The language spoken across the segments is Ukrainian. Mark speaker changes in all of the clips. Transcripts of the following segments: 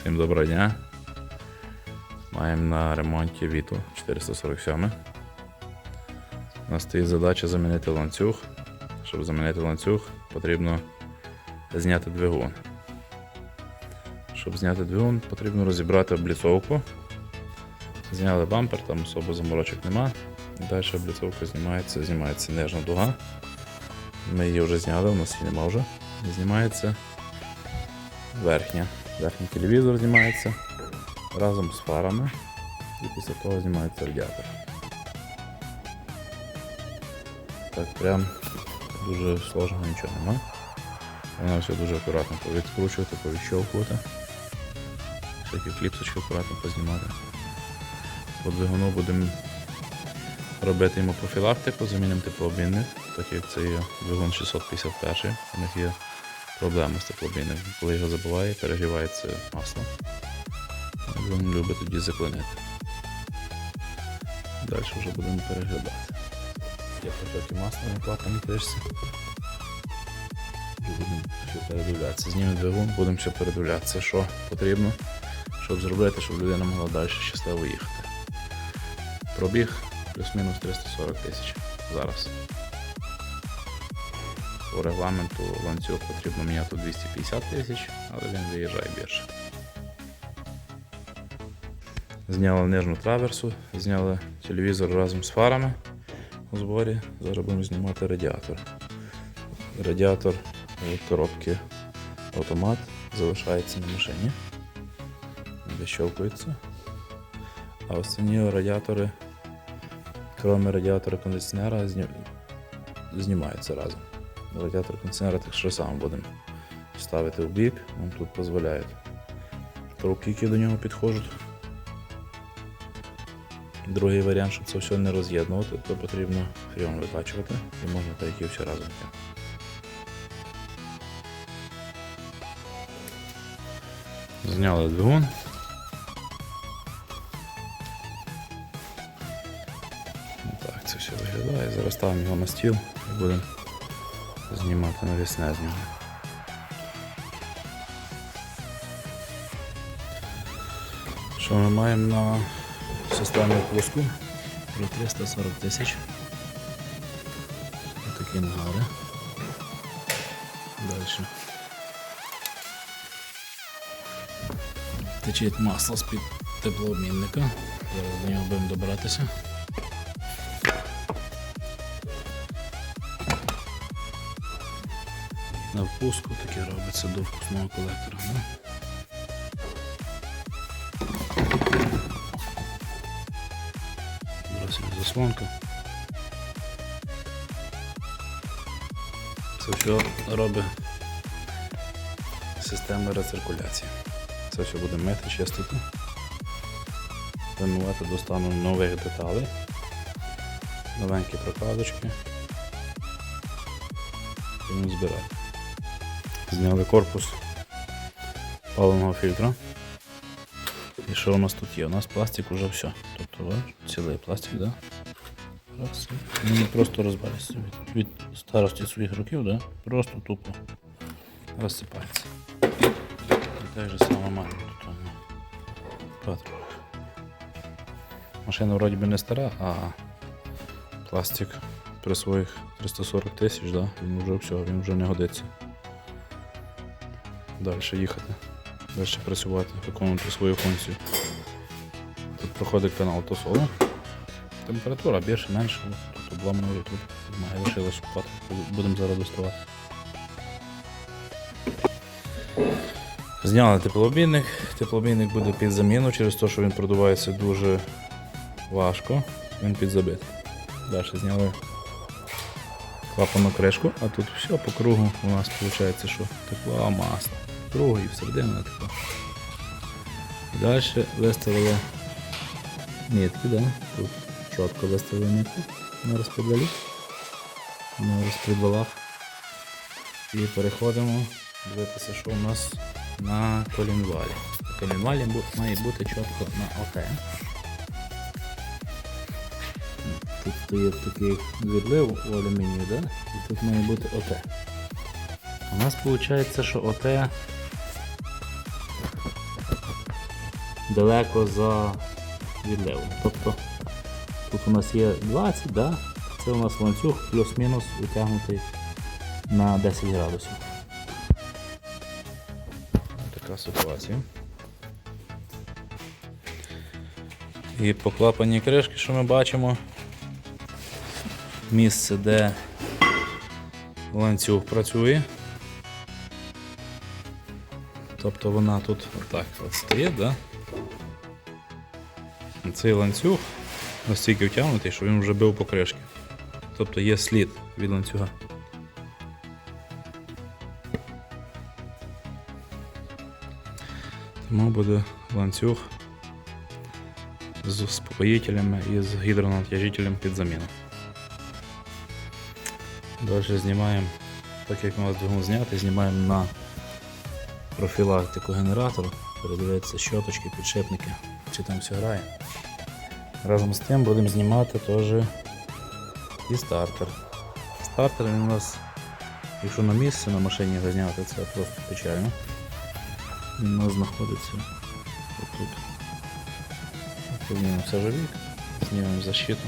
Speaker 1: Всім доброго дня. Маємо на ремонті Віту 447. У нас стоїть задача замінити ланцюг. Щоб замінити ланцюг, потрібно зняти двигун. Щоб зняти двигун, потрібно розібрати обліцовку. Зняли бампер, там особо заморочок нема. Далі обліцовка знімається, знімається нижня дуга. Ми її вже зняли, у нас її нема вже. Знімається верхня. Верхній телевізор знімається разом з фарами. І після того знімається радіатор. Так прям дуже сложного нічого нема. Воно все дуже акуратно повідкручувати, повіщовкувати. Всякі кліпсочки акуратно познімати. По двигуну будемо робити йому профілактику, замінимо теплообмінник, так як це є двигун 651, у них є проблема з теплообмінником. Коли його забуває, перегрівається масло. Він любить тоді заклинити. Далі вже будемо переглядати. Є потоки масла на клапані. І будемо ще передивлятися. Знімемо двигун, будемо ще передивлятися, що потрібно, щоб зробити, щоб людина могла далі щасливо їхати. Пробіг плюс-мінус 340 тисяч зараз. По регламенту ланцюг потрібно міняти 250 тисяч, але він виїжджає більше. Зняли нижню траверсу, зняли телевізор разом з фарами у зборі. Зараз будемо знімати радіатор. Радіатор в коробки автомат залишається на машині. Вищовкується. А останні радіатори, крім радіатора кондиціонера, знімаються разом. Радіатор кондиціонера так що саме будемо ставити в бік, нам тут дозволяють. Трубки, які до нього підходять. Другий варіант, щоб це все не роз'єднувати, то потрібно фріон викачувати і можна і все разом. Зняли двигун. Так, це все виглядає. Зараз ставимо його на стіл і будемо знімати навісне з. Що ми маємо на системі пуску? Про 340 тисяч. Такі нагари. Далі. Течить масло з-під теплообмінника. Зараз до нього будемо добиратися. На впуску таке робиться до впускного колектора. Зараз є заслонка. Це все робить система рециркуляції. Це все буде мити, чистити. Вимивати до нових деталей. Новенькі прокладочки. Будемо збирати. Зняли корпус паливного фільтра. І що у нас тут є? У нас пластик уже все. Тобто цілий пластик, да? Раз. Він не просто розвалюється від, від старості своїх років, да? просто тупо розсипається. І так же само маємо тут воно. Машина вроді би не стара, а пластик при своїх 340 тисяч, да? він вже все, він вже не годиться. Далі їхати, далі працювати, виконувати свою функцію. Тут проходить канал Тосоло. Температура більше, менше, тут обламано тут лишилось купати. Будемо зараз доставати. Зняли теплообмінник. Теплообмінник буде під заміну через те, що він продувається дуже важко. Він підзабитий. Далі зняли клапану кришку, а тут все по кругу у нас виходить, що тепло, масло. Кругу і всередину тепло. Далі виставили нитки, да? тут чітко виставили нитки на розподвалі, на розподвалах. І переходимо дивитися, що у нас на колінвалі. Колінвалі має бути чітко на ОТ. Тут стоїть такий відлив у алюмінію, да? і тут має бути ОТ. У нас виходить, що ОТ далеко за відливом. Тобто тут у нас є 20, да? це у нас ланцюг плюс-мінус утягнутий на 10 градусів. Така ситуація. І по клапаній кришки, що ми бачимо, місце, де ланцюг працює. Тобто вона тут отак от стоїть, да? Цей ланцюг настільки втягнутий, що він вже бив по кришки. Тобто є слід від ланцюга. Тому буде ланцюг з успокоїтелями і з гідронатяжителем під заміну. Далі знімаємо, так як ми вас двигун зняти, знімаємо на профілактику генератора, передивитися щоточки, підшипники, чи там все грає. Разом з тим будемо знімати теж і стартер. Стартер він у нас, якщо на місці на машині його зняти, це просто печально. Він у нас знаходиться отут. Піднімемо сажовік, знімемо защиту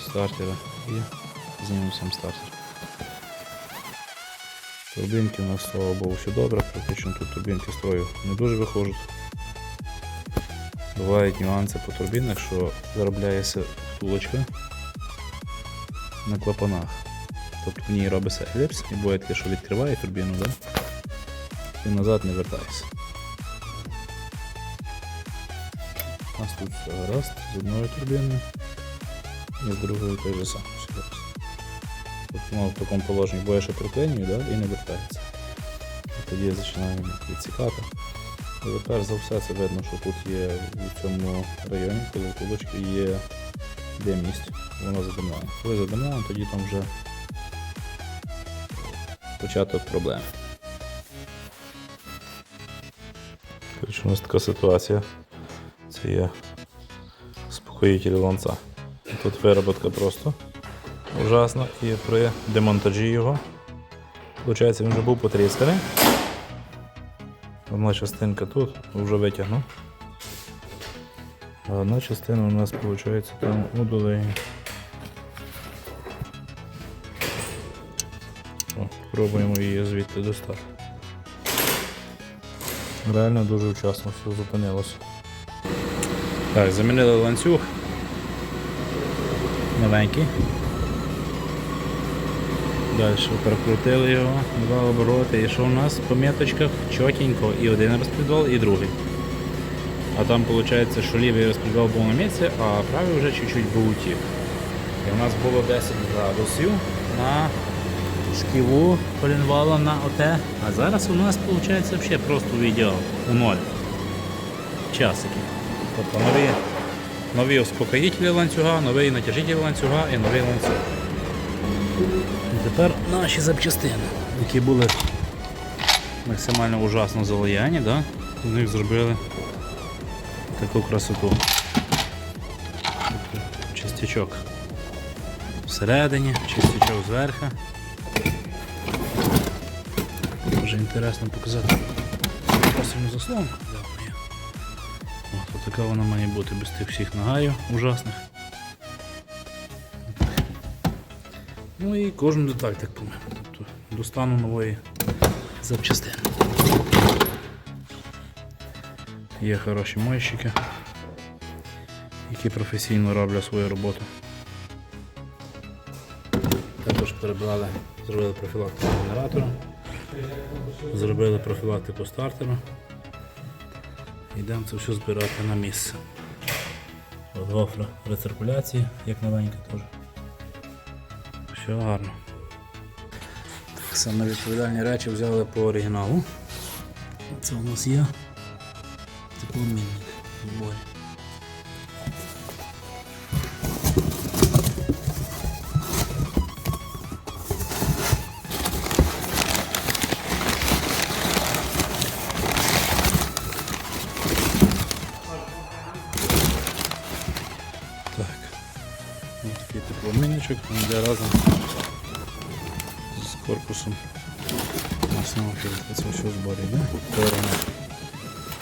Speaker 1: стартера і знімемо сам стартер. Турбінки у нас, слава Богу, все добре, практично тут турбінки строю не дуже виходять. Бувають нюанси по турбінах, що заробляється втулочка на клапанах. Тобто в ній робиться еліпс і таке, що відкриває турбіну, да? і назад не вертається. У нас тут все гаразд з одною турбіною і з другою той же саме. Все. Тобто воно в такому положенні що приклинює да? і не вертається. І тоді починаємо відсікати. Але перш за все це видно, що тут є у цьому районі, коли втулочки є димність, воно задимляє. Коли задимляє, тоді там вже початок проблеми. У нас така ситуація. Це є спокоїтель ланца. Тут вироботка просто ужасна і при демонтажі його, виходить, він вже був потрісканий. Одна частинка тут вже витягнув. А одна частина у нас виходить там у долині. Пробуємо її звідти достати. Реально дуже вчасно все зупинилося. Так, замінили ланцюг. Маленький. Далі перекрутили його, два обороти. І що у нас по меточках чотенько і один розпідвал, і другий. А там виходить, що лівий розпідвал був на місці, а правий вже чуть-чуть був утік. І у нас було 10 градусів на шківу колінвала на ОТ. А зараз у нас виходить взагалі просто в ідеал у ноль. Часики. Тобто нові, нові успокоїтелі ланцюга, новий натяжитель ланцюга і новий ланцюг. Тепер наші запчастини, які були максимально ужасно залаяні, да? з них зробили таку красоту. Частячок всередині, частячок зверху. Дуже інтересно показати красиву заслонку. от така вона має бути без тих всіх нагаїв ужасних. Ну і кожен деталь так помив. Тобто до стану нової запчастини. Є хороші мойщики, які професійно роблять свою роботу. Також перебрали, зробили профілактику генератора, зробили профілактику стартеру. Йдемо це все збирати на місце. От гофра рециркуляції, як новенька теж. Все гарно. Так, саме відповідальні речі взяли по оригіналу. Це у нас є тепломінник в наборі. Так. Ось такий тепломінничок, він йде разом корпусом. Основа це в зборі, да? Сторони.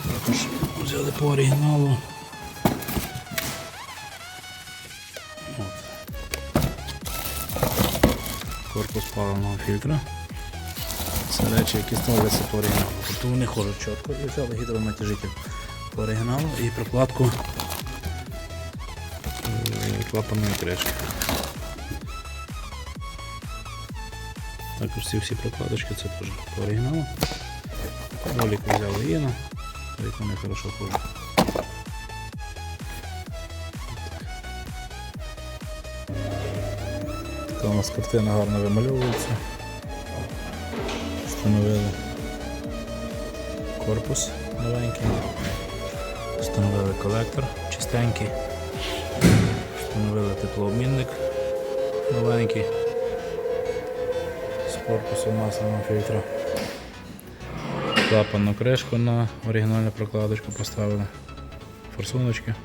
Speaker 1: Також взяли по оригіналу. Корпус паливного фільтра. Це речі, які ставляться по оригіналу. Тобто вони ходять чітко і взяли гідронатяжитель по оригіналу і прокладку е, клапанної кришки. Також ці всі прокладочки це теж по оригіналу. Волік взяли Іна, як вони хорошо ходять. Така у нас картина гарно вимальовується. Встановили корпус новенький. Встановили колектор чистенький. Встановили теплообмінник новенький з корпусом масляного фільтра. Клапанну кришку на оригінальну прокладочку поставили. Форсуночки.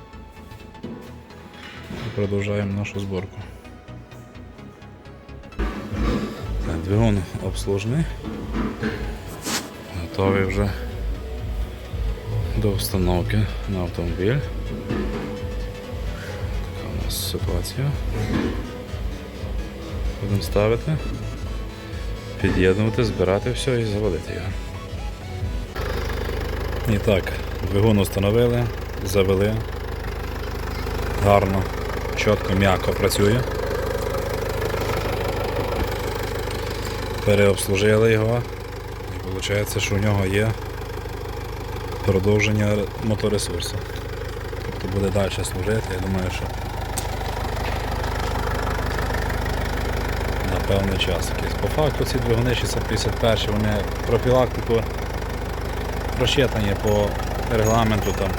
Speaker 1: І продовжуємо нашу зборку. Двигун обслужений. Готовий вже до встановки на автомобіль. Така у нас ситуація. Будемо ставити, під'єднувати, збирати все і заводити його. І так, двигун встановили, завели. Гарно, чітко, м'яко працює. Переобслужили його. І виходить, що у нього є продовження моторесурсу. Тобто буде далі служити, я думаю, що на певний час якийсь. По факту ці двигуни 651 вони профілактику просчитані по регламенту там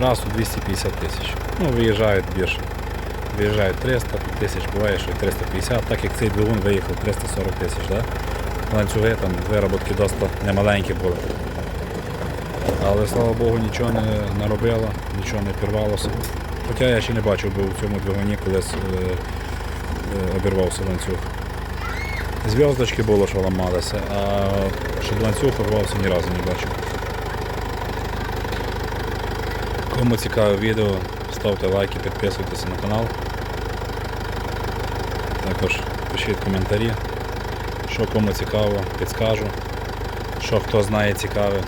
Speaker 1: раз у 250 тисяч. Ну, виїжджають більше. Виїжджають 300 тисяч, буває, що і 350, так як цей двигун виїхав 340 тисяч. Да? Ланцюги там вироботки досить немаленькі були. Але слава Богу, нічого не наробило, нічого не пірвалося. Хоча я ще не бачив, бо в цьому двигуні колись е, е, обірвався ланцюг. Зв'язочки було, що ламалися, а щоб ланцюг порвався ні разу не бачив. Кому цікаве відео, ставте лайки, підписуйтесь на канал. Також пишіть коментарі, що кому цікаво, підскажу. Що хто знає цікаве,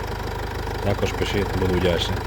Speaker 1: також пишіть, буду вдячний.